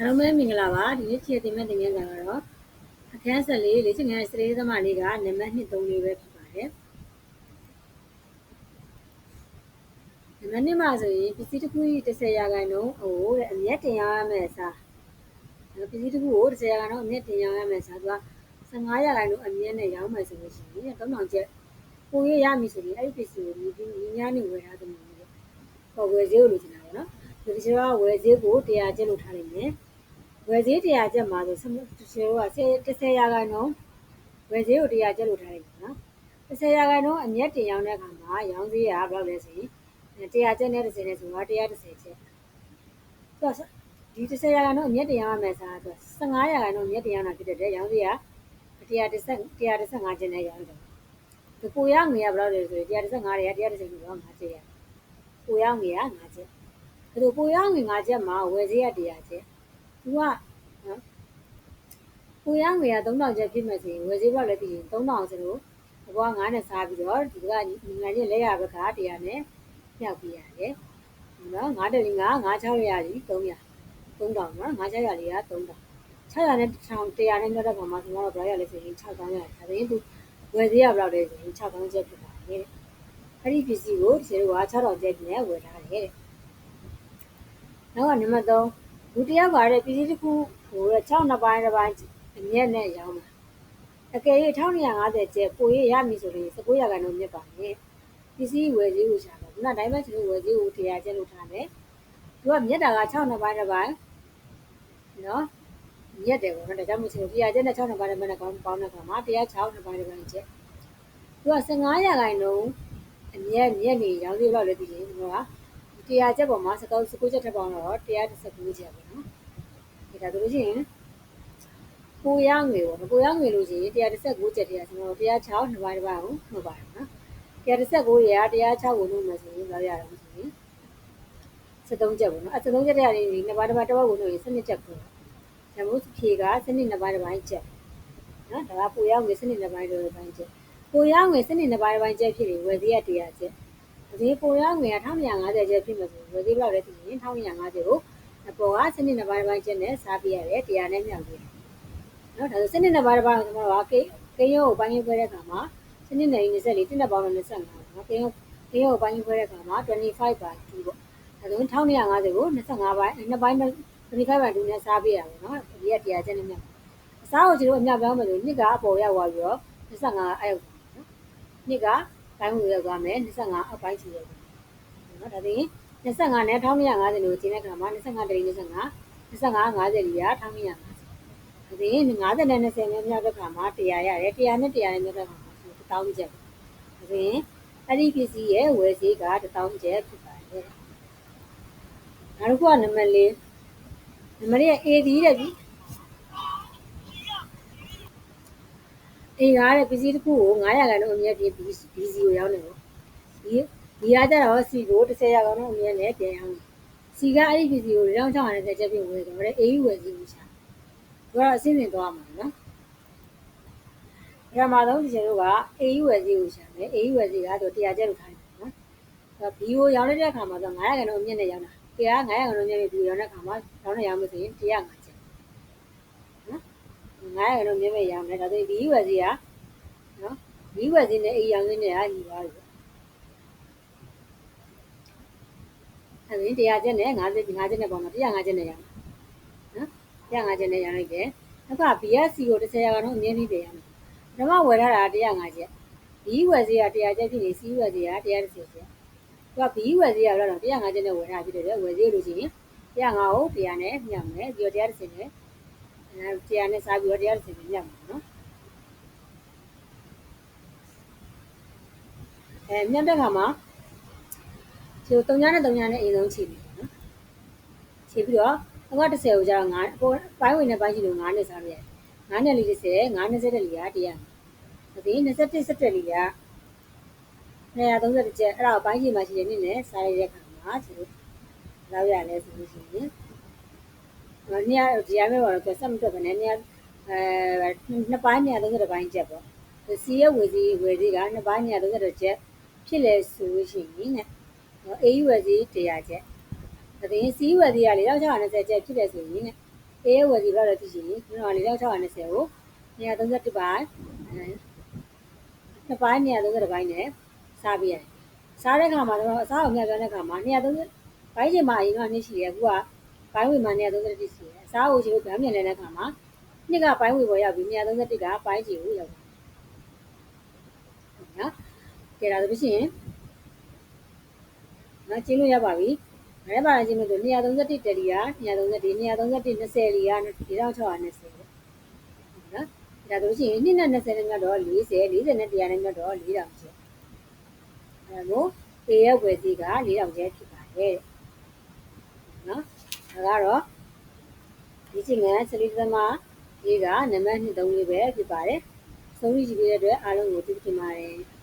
အားလုံးပဲမင်္ဂလာပါဒီနေ့ဖြစ်တင်မဲ့တင်ငယ်စာကတော့အခန်းဆက်လေးလေ့ကျင့်ခန်းစရေးသမလေးကနံပါတ်2 3လေးပဲဖြစ်ပါတယ်နံပါတ်2မှာဆိုရင်ပစ္စည်းတစ်ခု30ရာခိုင်နှုန်းဟိုတဲ့အမျက်တင်ရမယ်စာပစ္စည်းတစ်ခုကို30ရာခိုင်နှုန်းအမျက်တင်ရမယ်စာသူက15ရာခိုင်နှုန်းအမျက်နဲ့ရောင်းမယ်ဆိုလို့ရှိရင်3000ကျပ်ပိုရရပြီဆိုရင်အဲ့ဒီပစ္စည်းကိုဒီဒီညနေဝယ်ထားတယ်မျိုးပေါ့ဝယ်ဈေးကိုလိုချင်တာပေါ့နော်ဒီကျတော့ဝယ်ဈေးကို100ကျပ်လို့ထားလိုက်မယ် ဝယ်ဈေး100ကျပ်မှာဆိုဆမှုရှင်တို့က10ရာခိုင်နှုန်းဝယ်ဈေးကို100ကျပ်လို့ထားလိုက်တယ်နော်10ရာခိုင်နှုန်းအမျက်တင်ရောင်းတဲ့အခါမှာရောင်းဈေးကဘယ်လောက်လဲဆိုရင်100ကျပ်နဲ့30နဲ့ဆိုတော့130ကျပ်ဆိုတော့ဒီ10ရာခိုင်နှုန်းအမျက်တင်ရောင်းရမယ်စားဆို15ရာခိုင်နှုန်းအမျက်တင်ရောင်းတာဖြစ်တဲ့ရောင်းဈေးက130 135ကျပ်နဲ့ရောင်းတယ်ဒီကိုရငွေကဘယ်လောက်လဲဆိုရင်135တွေက130ကျပ်တော့5ကျပ်ရကိုရငွေက5ကျပ်အဲ့လိုကိုရငွေ5ကျပ်မှာဝယ်ဈေးက100ကျပ် သူကနော်ကိုရငွေက3000ကျပ်ပြည့်မယ်ဆိုရင်ဝယ်ဈေးဘယ်လောက်လဲသိရင်3000ဆိုတော့အကွာ9နဲ့စားပြီးတော့ဒီကငွေချင်းလက်ရဘက်က100နဲ့မြောက်ပြရတယ်နော်9တလီ9 9600ရည်300 3000နော်9600လေးက3000 600နဲ့1100နဲ့မြောက်တဲ့ခါမှာကျွန်တော်တို့ဘယ်ရလဲဆိုရင်6000ရတယ်ဒါဆိုရင်သူဝယ်ဈေးကဘယ်လောက်လဲဆိုရင်6000ကျပ်ဖြစ်ပါတယ်အဲ့ဒီပစ္စည်းကိုဒီလိုက6000ကျပ်နဲ့ဝယ်ထားတယ်တဲ့နောက်ကနံပါတ်3 လူတယောက်ကတဲ့ပစ္စည်းတစ်ခုဟို6နှစ်ပိုင်းတစ်ပိုင်းအမျက်နဲ့ရောင်းတာအကယ်၍1250ကျပ်ပိုရရမည်ဆိုရင်19ရာခိုင်နှုန်းမြတ်ပါနဲ့ပစ္စည်းဝယ်ဈေးကိုရှာပါခုနတိုင်းပဲကျွန်တော်ဝယ်ဈေးကို100ကျပ်လို့ထားမယ်သူကမြတ်တာက6နှစ်ပိုင်းတစ်ပိုင်းနော်မြတ်တယ်ပေါ့နော်ဒါကြောင့်မို့ကျွန်တော်100ကျပ်နဲ့6နှစ်ပိုင်းတစ်ပိုင်းနဲ့ကောင်းပေါင်းတဲ့ခါမှာ106နှစ်ပိုင်းတစ်ပိုင်းကျပ်သူက15ရာခိုင်နှုန်းအမျက်မြက်နေရောင်းသေးတော့လည်းဒီရင်ကျွန်တော်က 100ကျပ်ပေါ်မှာ19 19ကျပ်ထပ်ပေါင်းတော့119ကျပ်ပေါ့နော်ဒီဒါဆိုလို့ရှိရင်ကိုရငွေပေါ့ကိုရငွေလို့ရှိရင်119ကျပ်တည်းကျွန်တော်106နှစ်ပိုင်းတစ်ပိုင်းကိုနှုတ်ပါတယ်နော်119ရ106ကိုနှုတ်မယ်ဆိုရင်လောက်ရတော့ဆိုရင်73ကျပ်ပေါ့နော်အဲ73ကျပ်တည်းကနေနှစ်ပိုင်းတစ်ပိုင်းတစ်ပိုင်းကိုနှုတ်ရင်12ကျပ်ပေါ့ဒါမို့ဖြေကစနစ်နှစ်ပိုင်းတစ်ပိုင်းကျက်နော်ဒါကပိုရငွေစနစ်နှစ်ပိုင်းတစ်ပိုင်းကျက်ပိုရငွေစနစ်နှစ်ပိုင်းတစ်ပိုင်းကျက်ဖြစ်ရင်ဝယ်သေးရ100ကျက် ဒီပိုရငွေက1250ကျက်ဖြစ်မှာဆိုဝယ်သေးဘယ်လောက်လဲသိရင်1250ကိုအပေါ်ကစနစ်နှစ်ပိုင်းတစ်ပိုင်းကျက်နဲ့စားပြရတယ်100နဲ့မြောက်ပြီးနော်ဒါဆိုစနစ်နှစ်ပိုင်းတစ်ပိုင်းကိုကျွန်တော်ကကိကိန်းရောကိုပိုင်းခွဲတဲ့အခါမှာစနစ်နယ်24တင်းတဲ့ပေါင်းနဲ့25နော်ကိန်းရောကိန်းရောကိုပိုင်းခွဲတဲ့အခါမှာ25 by 2ပေါ့ဒါဆို1250ကို25ပိုင်းနှစ်ပိုင်း25 by 2နဲ့စားပြရပါတော့နော်ဒီကတရားချက်နဲ့မြတ်အစားကိုကျွန်တော်အမြပြောင်းမယ်ဆိုနှစ်ကအပေါ်ရောက်သွားပြီးတော့25အဲ့ရောက်နော်နှစ်က ပိုင်းကိုရောက်သွားမယ်25အောက်ပိုင်းချီရောက်နော်ဒါပြင်25နဲ့1250လို့ကျင်းတဲ့ခါမှာ25တရီ25 25 50လီယာ1250ဒါပြင်50နဲ့20နဲ့မြောက်တဲ့ခါမှာ100ရတယ်100နဲ့100နဲ့မြောက်တဲ့ခါမှာ1000ကျပ်ဒါပြင်အဲ့ဒီပစ္စည်းရဲ့ဝယ်ဈေးက1000ကျပ်ဖြစ်ပါတယ်နောက်တစ်ခုကနံပါတ်4နံပါတ်၄ A ဒီတဲ့ပြီ အေးကားတဲ့ပစ္စည်းတစ်ခုကို900ခန်းတော့အမြဲပြေး BC ကိုရောက်နေလို့ဒီဒီကကြတော့ C ကို10ရာကောင်တော့အမြဲနဲ့ပြန်ရောက်နေ C ကအဲ့ဒီပစ္စည်းကိုရောင်းချအောင်တဲ့ချက်ပြဝယ်တော့တဲ့ AU ဝယ်စီကိုရှာသူကတော့အစင်းစင်သွားမှာနော်ပထမဆုံးဒီချက်တို့က AU ဝယ်စီကိုရှာမယ် AU ဝယ်စီကတော့100ကျပ်လို့ထားတယ်နော်အဲ့ B ကိုရောင်းတဲ့အခါမှာဆို900ခန်းတော့အမြဲနဲ့ရောက်တာတရား900ခန်းတော့အမြဲနဲ့ B ရောင်းတဲ့အခါမှာရောင်းနေရမယ်ဆိုရင်105ကျပ်နော် 900ခန်းတော့အမြဲနဲ့ရောင်းတယ်ဒါဆိုရင် B ဝယ်စီကနော် B ဝယ်စီနဲ့ A ရောင်းနေနဲ့ကညီသွားပြီအဲ့ဒီ100ကျပ်နဲ့50 50ကျပ်နဲ့ပေါင်းတော့105ကျပ်နဲ့ရောင်းနော်105ကျပ်နဲ့ရောင်းလိုက်တယ်နောက်က BSC ကို10ရာခိုင်နှုန်းအမြဲတမ်းပြန်ရမယ်ပထမဝယ်ထားတာ105ကျပ် B ဝယ်စီက100ကျပ်ဖြစ်နေ C ဝယ်စီက130ကျပ်သူက B ဝယ်စီကလည်းတော့105ကျပ်နဲ့ဝယ်ထားဖြစ်တယ်ဝယ်စီလို့ရှိရင်105ကို100နဲ့ညှပ်မယ်ပြီးတော့130နဲ့ အဲ100နဲ့စားပြီးတော့130နဲ့ညှပ်မယ်နော်အဲညှပ်တဲ့ခါမှာဒီ3ညနဲ့3ညနဲ့အိမ်ဆုံးခြေပြီနော်ခြေပြီးတော့အက30ကိုကျတော့9အပေါ်ပိုင်းဝင်နဲ့ပိုင်းရှိလို့9နဲ့စားရတယ်9နဲ့လေး30 9နဲ့7လီက100ဒီ27 17လီက230ကျက်အဲ့ဒါကိုပိုင်းရှိမှရှိတဲ့နည်းနဲ့စားရတဲ့ခါမှာဒီလိုလောက်ရလဲဆိုလို့ရှိရင်။ ညဒီရမဲ့တော့ဆက်မတွက်ဘဲနဲ့ညအဲနှစ်ပိုင်း130ပိုင်းကျက်ပေါ့။စီရဲ့ဝေစီဝေစီကနှစ်ပိုင်း130ကျက်ဖြစ်လဲဆိုလို့ရှိရင်တဲ့။ AU ဝေစီ100ကျက်။ဒါပြင်စီဝေစီကလေ1620ကျက်ဖြစ်တယ်ဆိုရင်တဲ့ A ရဲ့ဝယ်စီဘယ်လောက်လဲသိချင်ရင်ကျွန်တော်က4620ကို231ပိုင်းအဲနှစ်ပိုင်း230ပိုင်းနဲ့စားပြရတယ်စားတဲ့ခါမှာတော့အစားအောင်မြတ်ပြောတဲ့ခါမှာ230ပိုင်းချိန်မှာအရင်ကနှစ်ရှိတယ်အခုက ပိုင်းဝင်မှာ230တိရှိတယ်အစားကိုရှင်တို့ဗန်းမြန်နေတဲ့ခါမှာနှစ်ကပိုင်းဝင်ပေါ်ရောက်ပြီး231ကပိုင်းချိန်ကိုရောက်တယ်နော်ကြည့်ရတော့ဖြစ်ရင်နော်ကျင်းလို့ရပါပြီ။ရဲပါရင်ကျင်းလို့ဆို231တယ်လီယာ231 231 20လီယာ4620ပေါ့။နော်။ဒါဆိုလို့ရှိရင်2နဲ့20နဲ့မြတ်တော့40 40နဲ့100နဲ့မြတ်တော့4000ကျပ်။အဲလို A ရဲ့ဝယ်စီးက4000ကျပ်ဖြစ်ပါတယ်တဲ့။နော်။ ဒါကတော့ဒီချိန်ကစလိသမရေးကနံပါတ်2 3လေးပဲဖြစ်ပါတယ်။ဆုံးဖြတ်ကြည့်ပေးတဲ့အတွက်အားလုံးကိုကျေးဇူးတင်ပါတယ်။